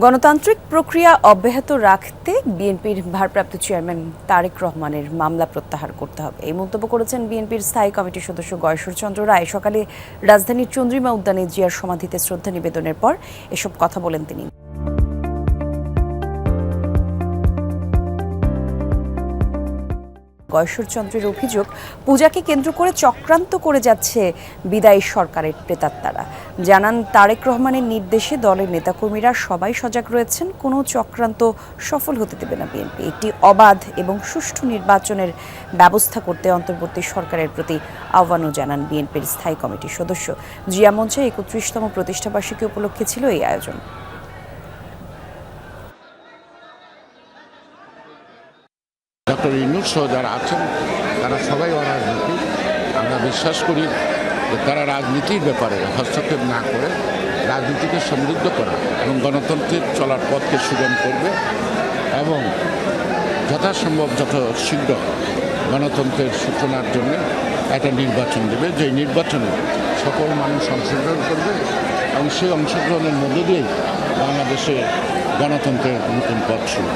গণতান্ত্রিক প্রক্রিয়া অব্যাহত রাখতে বিএনপির ভারপ্রাপ্ত চেয়ারম্যান তারেক রহমানের মামলা প্রত্যাহার করতে হবে। এই মন্তব্য করেছেন বিএনপির স্থায়ী কমিটির সদস্য গয়েশ্বর চন্দ্র রায়। সকালে রাজধানীর চন্দ্রিমা উদ্যানে জিয়ার সমাধিতে শ্রদ্ধা নিবেদনের পর এসব কথা বলেন তিনি। গয়েশ্বরচন্দ্রের অভিযোগ, পূজাকে কেন্দ্র করে চক্রান্ত করে যাচ্ছে বিদায়ী সরকারের প্রেতাত্মারা। জানান তারেক রহমানের নির্দেশে দলের নেতাকর্মীরা সবাই সজাগ রয়েছেন, কোনো চক্রান্ত সফল হতে দেবে না বিএনপি। একটি অবাধ এবং সুষ্ঠু নির্বাচনের ব্যবস্থা করতে অন্তর্বর্তী সরকারের প্রতি আহ্বানও জানান বিএনপির স্থায়ী কমিটির সদস্য। জিয়া মঞ্চে একত্রিশতম প্রতিষ্ঠাবার্ষিকী উপলক্ষে ছিল এই আয়োজন। ডক্টর ইনুর সহ যারা আছেন, তারা সবাই অরাজনীতি। আমরা বিশ্বাস করি যে তারা রাজনীতির ব্যাপারে হস্তক্ষেপ না করে রাজনীতিকে সমৃদ্ধ করা এবং গণতন্ত্রের চলার পথকে সুগম করবে এবং যথাসম্ভব যত শীঘ্র গণতন্ত্রের সূচনার জন্য একটা নির্বাচন দেবে, যে নির্বাচনে সকল মানুষ অংশগ্রহণ করবে এবং সেই অংশগ্রহণের মধ্য দিয়েই বাংলাদেশে গণতন্ত্রের নতুন পথ শুরু